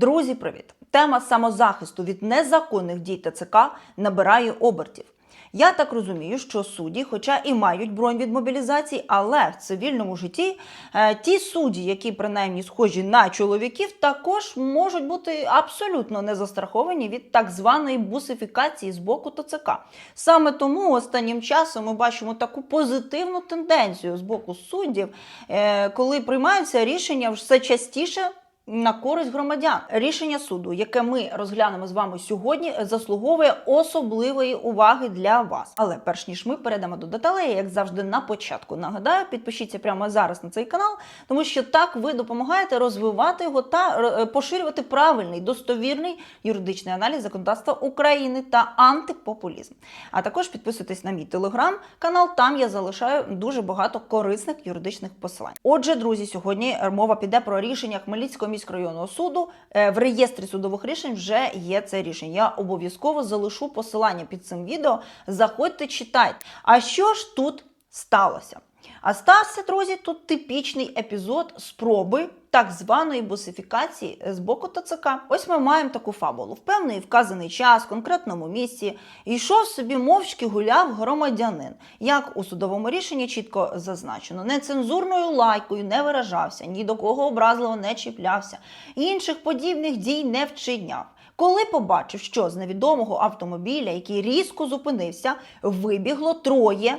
Друзі, привіт! Тема самозахисту від незаконних дій ТЦК набирає обертів. Я так розумію, що судді, хоча і мають бронь від мобілізації, але в цивільному житті е, ті судді, які принаймні схожі на чоловіків, також можуть бути абсолютно не застраховані від так званої бусифікації з боку ТЦК. Саме тому останнім часом ми бачимо таку позитивну тенденцію з боку суддів, е, коли приймаються рішення все частіше. На користь громадян рішення суду, яке ми розглянемо з вами сьогодні, заслуговує особливої уваги для вас. Але перш ніж ми перейдемо до деталей, як завжди, на початку нагадаю, підпишіться прямо зараз на цей канал, тому що так ви допомагаєте розвивати його та е, поширювати правильний достовірний юридичний аналіз законодавства України та антипопулізм. А також підписуйтесь на мій телеграм-канал. Там я залишаю дуже багато корисних юридичних посилань. Отже, друзі, сьогодні мова піде про рішення Хмельницького міськрайонного суду. Е, В реєстрі судових рішень вже є це рішення. Я обов'язково залишу посилання під цим відео. Заходьте, читайте. А що ж тут сталося? А стався, друзі, тут типічний епізод спроби так званої бусифікації з боку ТЦК. Ось ми маємо таку фабулу. В певний вказаний час, в конкретному місці, йшов собі мовчки гуляв громадянин. Як у судовому рішенні чітко зазначено, нецензурною лайкою не виражався, ні до кого образливо не чіплявся, інших подібних дій не вчиняв. Коли побачив, що з невідомого автомобіля, який різко зупинився, вибігло троє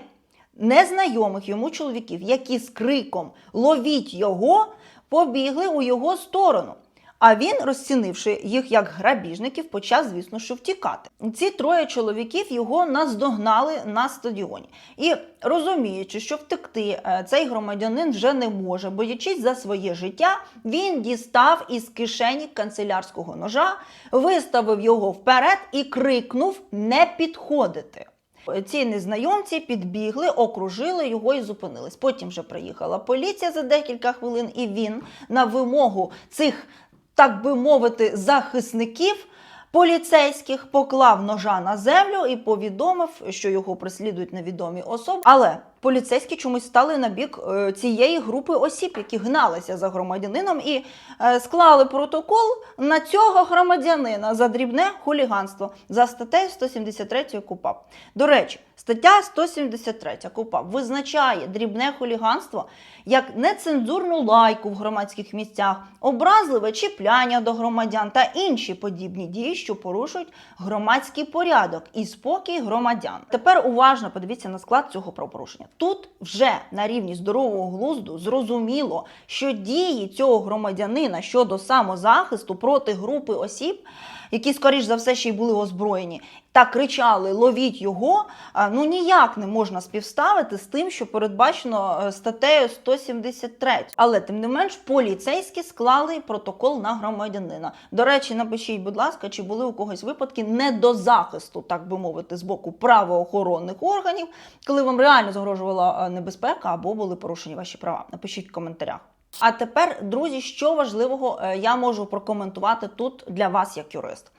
незнайомих йому чоловіків, які з криком Ловіть його, побігли у його сторону. А він, розцінивши їх як грабіжників, почав, звісно, що втікати. Ці троє чоловіків його наздогнали на стадіоні. І розуміючи, що втекти е, цей громадянин вже не може, боячись за своє життя, він дістав із кишені канцелярського ножа, виставив його вперед і крикнув не підходити. Ці незнайомці підбігли, окружили його і зупинились. Потім вже приїхала поліція за декілька хвилин, і він на вимогу цих, так би мовити, захисників. Поліцейських поклав ножа на землю і повідомив, що його преслідують невідомі особи. Але поліцейські чомусь стали на бік е, цієї групи осіб, які гналися за громадянином, і е, склали протокол на цього громадянина за дрібне хуліганство за статтею 173 КУПАП. До речі, стаття 173 КУПАП визначає дрібне хуліганство як нецензурну лайку в громадських місцях, образливе чіпляння до громадян та інші подібні дії, що порушують громадський порядок і спокій громадян. Тепер уважно подивіться на склад цього правопорушення. Тут вже на рівні здорового глузду зрозуміло, що дії цього громадянина щодо самозахисту проти групи осіб, які, скоріш за все, ще й були озброєні, та кричали Ловіть його, ну ніяк не можна співставити з тим, що передбачено е, статтею 173. Але тим не менш, поліцейські склали протокол на громадянина. До речі, напишіть, будь ласка, чи були у когось випадки не до захисту, так би мовити, з боку правоохоронних органів, коли вам реально загрожувала е, небезпека або були порушені ваші права. Напишіть в коментарях. А тепер, друзі, що важливого е, я можу прокоментувати тут для вас як юрист.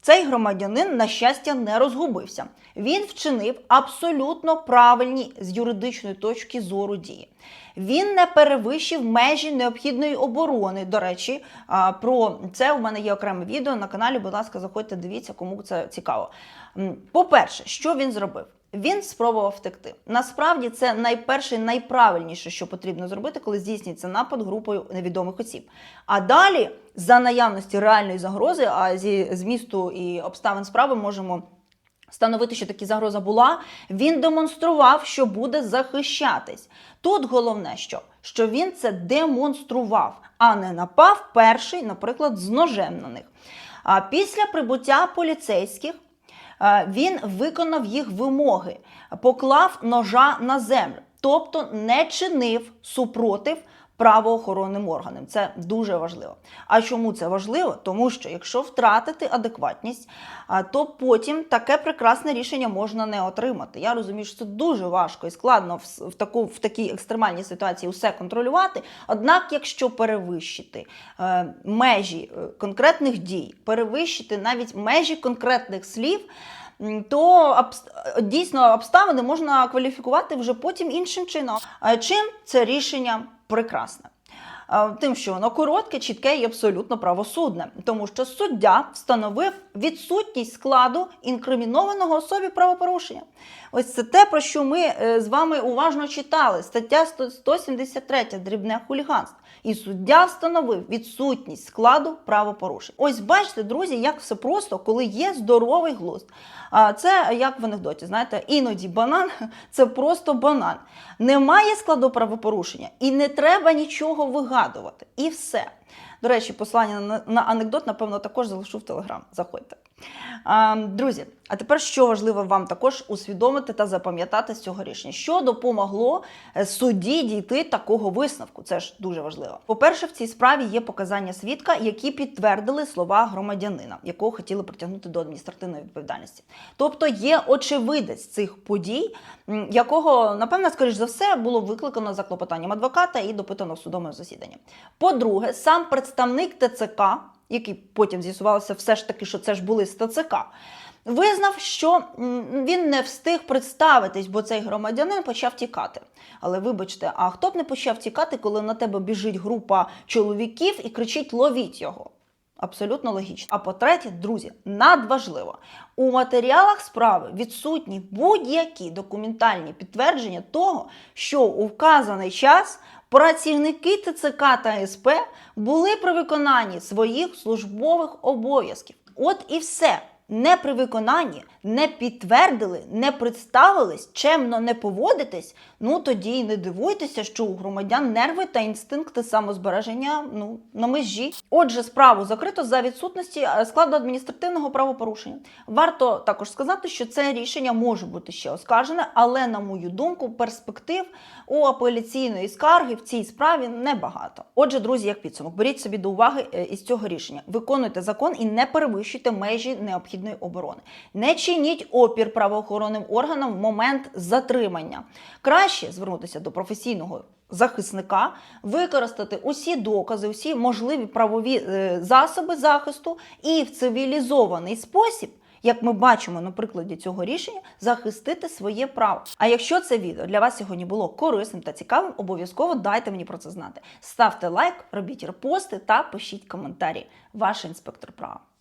Цей громадянин, на щастя, не розгубився. Він вчинив абсолютно правильні з юридичної точки зору дії. Він не перевищив межі необхідної оборони. До речі, про це у мене є окреме відео на каналі. Будь ласка, заходьте, дивіться, кому це цікаво. По-перше, що він зробив? Він спробував втекти. Насправді це найперше, найправильніше, що потрібно зробити, коли здійснюється напад групою невідомих осіб. А далі, за наявності реальної загрози, а зі змісту і обставин справи можемо. Встановити, що такі загроза була, він демонстрував, що буде захищатись. Тут головне, що, що він це демонстрував, а не напав перший, наприклад, з ножем на них. А після прибуття поліцейських він виконав їх вимоги, поклав ножа на землю, тобто не чинив супротив правоохоронним органам. Це дуже важливо. А чому це важливо? Тому що якщо втратити адекватність, то потім таке прекрасне рішення можна не отримати. Я розумію, що це дуже важко і складно в, таку, в такій екстремальній ситуації все контролювати. Однак, якщо перевищити е, межі е, конкретних дій, перевищити навіть межі конкретних слів. То дійсно обставини можна кваліфікувати вже потім іншим чином. Чим це рішення прекрасне? Тим, що воно коротке, чітке і абсолютно правосудне, тому що суддя встановив відсутність складу інкримінованого особі правопорушення. Ось це те, про що ми е, з вами уважно читали. Стаття 173 дрібне хуліганство. І суддя встановив відсутність складу правопорушень. Ось бачите, друзі, як все просто, коли є здоровий глузд. Це як в анекдоті, знаєте, іноді банан це просто банан. Немає складу правопорушення і не треба нічого вигадувати. І все. До речі, послання на анекдот, напевно, також залишу в Телеграм. Заходьте. А, друзі, а тепер що важливо вам також усвідомити та запам'ятати з цього рішення? Що допомогло е, судді дійти такого висновку? Це ж дуже важливо. По-перше, в цій справі є показання свідка, які підтвердили слова громадянина, якого хотіли притягнути до адміністративної відповідальності. Тобто є очевидець цих подій, якого, напевно, скоріш за все, було викликано за клопотанням адвоката і допитано в судовому засіданні. По-друге, сам представник ТЦК, який потім з'ясувалося все ж таки, що це ж були з ТЦК. Визнав, що він не встиг представитись, бо цей громадянин почав тікати. Але вибачте, а хто б не почав тікати, коли на тебе біжить група чоловіків і кричить Ловіть його? Абсолютно логічно. А по-третє, друзі, надважливо, у матеріалах справи відсутні будь-які документальні підтвердження того, що у вказаний час працівники ТЦК та СП були при виконанні своїх службових обов'язків. От і все. Не при виконанні, не підтвердили, не представились, чемно не поводитесь, ну тоді й не дивуйтеся, що у громадян нерви та інстинкти самозбереження ну, на межі. Отже, справу закрито за відсутності е, складу адміністративного правопорушення. Варто також сказати, що це рішення може бути ще оскаржене, але, на мою думку, перспектив у апеляційної скарги в цій справі небагато. Отже, друзі, як підсумок, беріть собі до уваги е, із цього рішення. Виконуйте закон і не перевищуйте межі необхідної оборони. Не чиніть опір правоохоронним органам в момент затримання. Краще звернутися до професійного захисника, використати усі докази, усі можливі правові е, засоби захисту і в цивілізований спосіб. Як ми бачимо на прикладі цього рішення, захистити своє право. А якщо це відео для вас сьогодні було корисним та цікавим, обов'язково дайте мені про це знати. Ставте лайк, робіть репости та пишіть коментарі. Ваш інспектор права.